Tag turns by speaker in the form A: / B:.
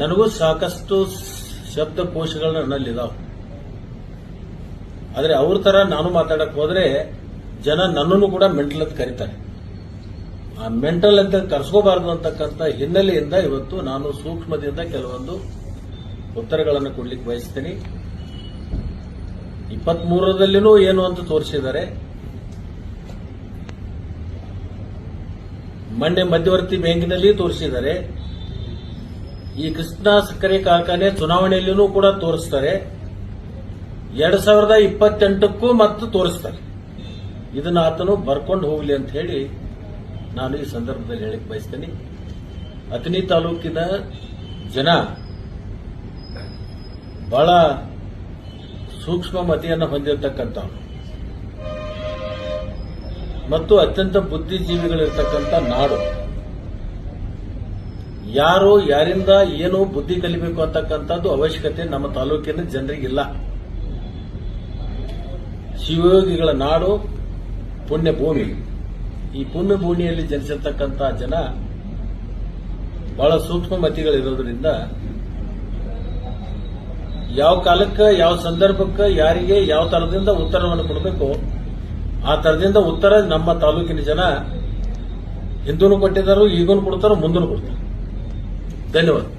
A: ನನಗೂ ಸಾಕಷ್ಟು ಶಬ್ದಕೋಶಗಳು ನನ್ನಲ್ಲಿದಾವೆ. ಆದರೆ ಅವ್ರ ತರ ನಾನು ಮಾತಾಡಕ್ ಹೋದ್ರೆ ಜನ ನನ್ನನ್ನು ಕೂಡ ಮೆಂಟಲ್ ಅಂತ ಕರೀತಾರೆ. ಆ ಮೆಂಟಲ್ ಅಂತ ಕರ್ಸ್ಕೋಬಾರದು ಅಂತಕ್ಕಂಥ ಹಿನ್ನೆಲೆಯಿಂದ ಇವತ್ತು ನಾನು ಸೂಕ್ಷ್ಮದಿಂದ ಕೆಲವೊಂದು ಉತ್ತರಗಳನ್ನು ಕೊಡ್ಲಿಕ್ಕೆ ಬಯಸ್ತೀನಿ. ಇಪ್ಪತ್ಮೂರರಲ್ಲಿನೂ ಏನು ಅಂತ ತೋರಿಸಿದ್ದಾರೆ. ಮೊನ್ನೆ ಮಧ್ಯವರ್ತಿ ಬ್ಯಾಂಕಿನಲ್ಲಿ ತೋರಿಸಿದ್ದಾರೆ. ಈ ಕೃಷ್ಣ ಸಕ್ಕರೆ ಕಾರ್ಖಾನೆ ಚುನಾವಣೆಯಲ್ಲೂ ಕೂಡ ತೋರಿಸ್ತಾರೆ. ಎರಡ್ ಸಾವಿರದ ಇಪ್ಪತ್ತೆಂಟಕ್ಕೂ ಮತ್ತು ತೋರಿಸ್ತಾರೆ. ಇದನ್ನ ಆತನು ಬರ್ಕೊಂಡು ಹೋಗ್ಲಿ ಅಂತ ಹೇಳಿ ನಾನು ಈ ಸಂದರ್ಭದಲ್ಲಿ ಹೇಳಕ್ ಬಯಸ್ತೇನೆ. ಅತನಿ ತಾಲೂಕಿನ ಜನ ಬಹಳ ಸೂಕ್ಷ್ಮ ಮತಿಯನ್ನು ಹೊಂದಿರತಕ್ಕಂಥವ್ರು. ಮತ್ತು ಅತ್ಯಂತ ಬುದ್ಧಿಜೀವಿಗಳಿರ್ತಕ್ಕಂಥ ನಾಡು. ಯಾರು ಯಾರಿಂದ ಏನು ಬುದ್ಧಿ ಕಲಿಬೇಕು ಅಂತಕ್ಕಂಥದ್ದು ಅವಶ್ಯಕತೆ ನಮ್ಮ ತಾಲೂಕಿನ ಜನರಿಗಿಲ್ಲ. ಶಿವಯೋಗಿಗಳ ನಾಡು ಪುಣ್ಯ ಭೂಮಿ ಈ ಪುಣ್ಯ ಭೂಮಿಯಲ್ಲಿ ಜನಿಸಿರ್ತಕ್ಕಂಥ ಜನ ಬಹಳ ಸೂಕ್ಷ್ಮ ಮತಿಗಳಿರೋದ್ರಿಂದ ಯಾವ ಕಾಲಕ್ಕೆ, ಯಾವ ಸಂದರ್ಭಕ್ಕೆ, ಯಾರಿಗೆ, ಯಾವ ತರದಿಂದ ಉತ್ತರವನ್ನು ಕೊಡಬೇಕು, ಆ ತರದಿಂದ ಉತ್ತರ ನಮ್ಮ ತಾಲೂಕಿನ ಜನ ಹಿಂದೂನು ಕೊಟ್ಟಿದ್ದಾರೆ, ಈಗೂನು ಕೊಡ್ತಾರೋ ಮುಂದೂ ಕೊಡ್ತಾರೆ. धन्यवाद